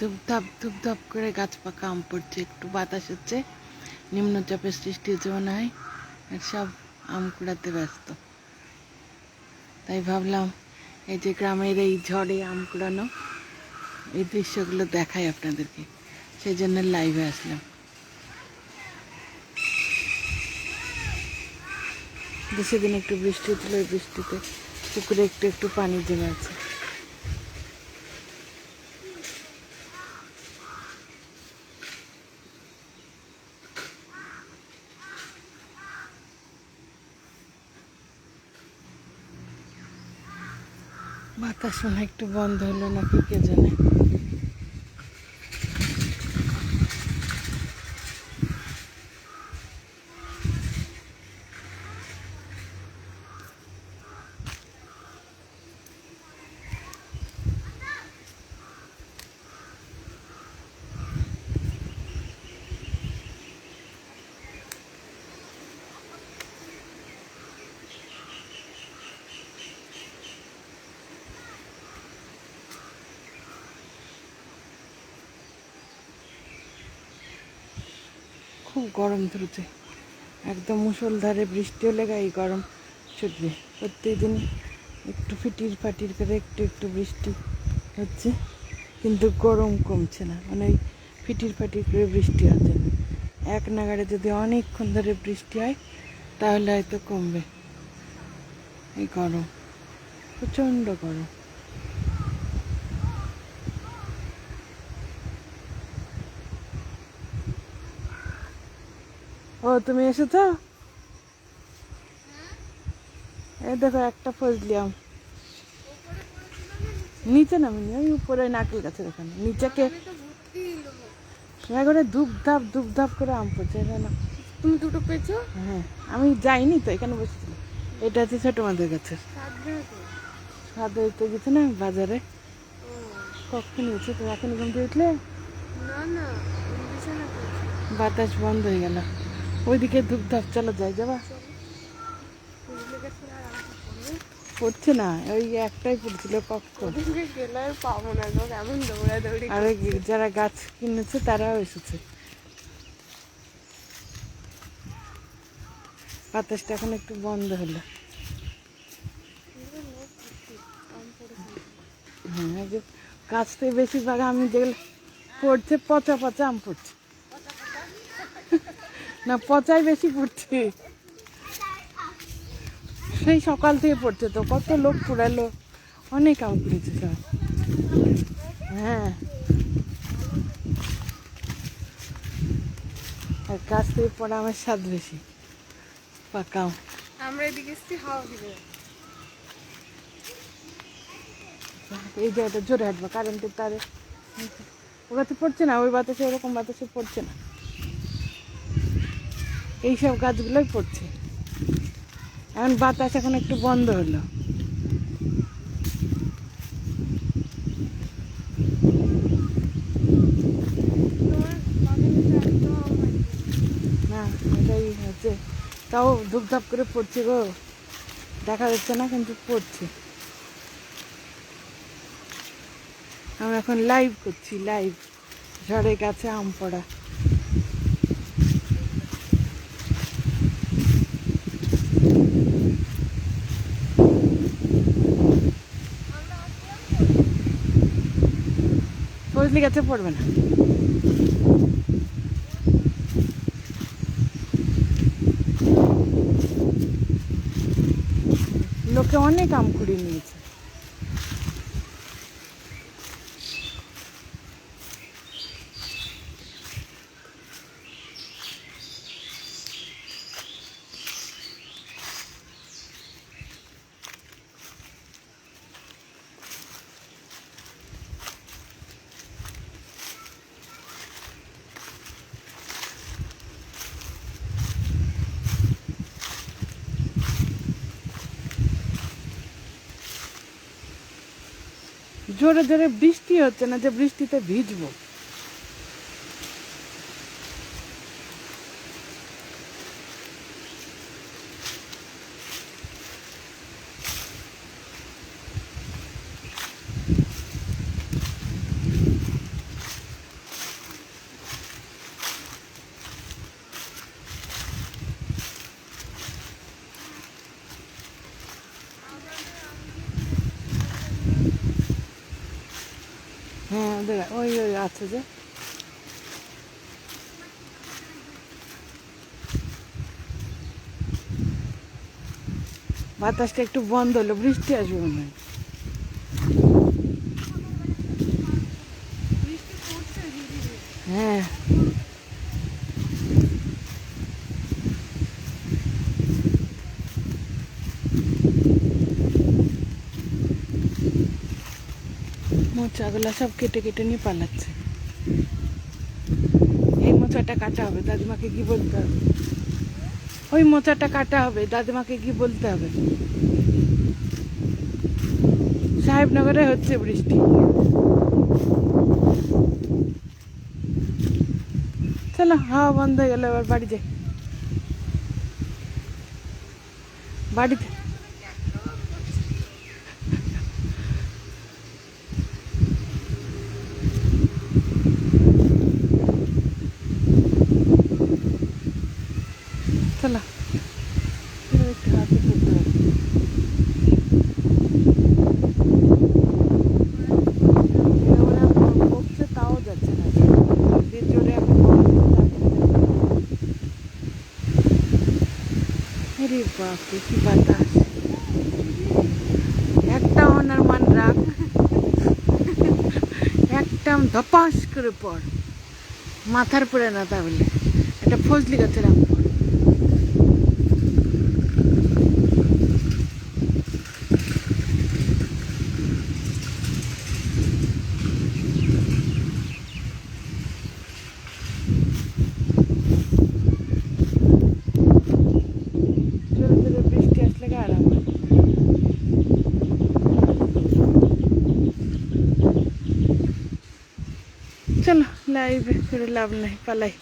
ধূপধাপ ধূপধাপ করে গাছ পাকা আম পড়ছে। একটু বাতাস হচ্ছে, নিম্নচাপের সৃষ্টি হচ্ছে মনে হয় সব আম কুড়াতে ব্যস্ত। তাই ভাবলাম, এই যে গ্রামের এই ঝড়ে আম কুড়ানো, এই দৃশ্যগুলো দেখাই আপনাদেরকে। সেই জন্য লাইভে আসলাম। দু সেদিন একটু বৃষ্টি হচ্ছিল বৃষ্টিতে পুকুরে একটু একটু পানি জমে আছে। বাতাস মনে একটু বন্ধ হলো নাকি কে জানে। খুব গরম ধরেছে। একদম মুসলধারে বৃষ্টি হলে গায়ে গরম। ছুটবে প্রত্যেকদিন একটু ফিটির ফাটির করে একটু একটু বৃষ্টি হচ্ছে, কিন্তু গরম কমছে না। মানে ওই ফিটির ফাটির করে বৃষ্টি হচ্ছে না এক নাগাড়ে যদি অনেকক্ষণ ধরে বৃষ্টি হয়, তাহলে হয়তো কমবে। এই গরম, প্রচণ্ড গরম। ও তুমি এসেছ? এই দেখো একটা ফজলি আম নিচে নামিনি ওই উপরে নারকেল গাছের ওখানে। নিচেকে করে ধূপ ধাপ ধূপ ধাপ করে আম পড়ছে জানো তুমি দুটো পেয়েছ? হ্যাঁ আমি যাইনি তো এখানে বসেছিলাম। এটা হচ্ছে ছোট মাদের গাছের। সাদা তো গেছে না বাজারে। কখন হয়েছে? তো এখন ঘুম থেকে উঠলে? না না বাতাস বন্ধ হয়ে গেল। ওইদিকে ধূপ ধাপ চলো যাই যাবা? পড়ছে না? ওই একটাই পড়ছিল কখন পাবো না এমন আর যারা গাছ কিনেছে তারাও এসেছে। বাতাসটা এখন একটু বন্ধ হলো। হ্যাঁ গাছ থেকে বেশিরভাগ আমি যেগুলো পড়ছে পচা পচা আম পড়ছে। না পচাই বেশি পড়ছে। সেই সকাল থেকে পড়ছে তো কত লোক পুরালো। অনেক আম পড়েছে সব হ্যাঁ। আর গাছ থেকে পড়া আমার স্বাদ বেশি। পাকা আম। আমরা এদিকে এসছি হাওয়া দিবে। এই জায়গাটা জোরে হাঁটবো কারেন্টের তারে। ওটাতে পড়ছে না ওই বাতাসে ওরকম বাতাসে পড়ছে না। এইসব গাছগুলোই পড়ছে। এখন বাতাস এখন একটু বন্ধ হলো। না, এটাই হচ্ছে। তাও ধূপধাপ করে পড়ছে গো। দেখা যাচ্ছে না, কিন্তু পড়ছে। আমি এখন লাইভ করছি লাইভ ঝড়ে গাছে আম পড়া। ফজলি গাছে পড়বে না লোকে অনেক আম কুড়িয়ে নিয়েছে। জোরে জোরে বৃষ্টি হচ্ছে না যে বৃষ্টিতে ভিজবো। আমাদের ওই ওই আছে যে। বাতাসটা একটু বন্ধ হলো বৃষ্টি আসবে মনে হয়। হ্যাঁ। মোচাগুলো সব কেটে কেটে নিয়ে পালাচ্ছে। এই মোচাটা কাটা হবে, দাদিমাকে কি বলতে হবে? ওই মোচাটা কাটা হবে, দাদিমাকে কি বলতে হবে? সাহেবনগরে হচ্ছে বৃষ্টি। চলো, হাওয়া বন্ধ হয়ে গেল, এবার বাড়ি যাই। বাড়িতে চলো এবার একটু হাতে ধরতে হবে ওরা বকছে তাও যাচ্ছে না যে জোরে আমি আরে বাপরে, কি বাতাস। একটা ওনার মান রাখ। একটা ধপাস করে পড়। মাথার পড়ে না তাহলে। একটা ফজলি গাছের আম পড় জোরে জোরে বৃষ্টি আসলে গা আরাম হয়। চলো লাইভে করে লাভ নাই পালাই।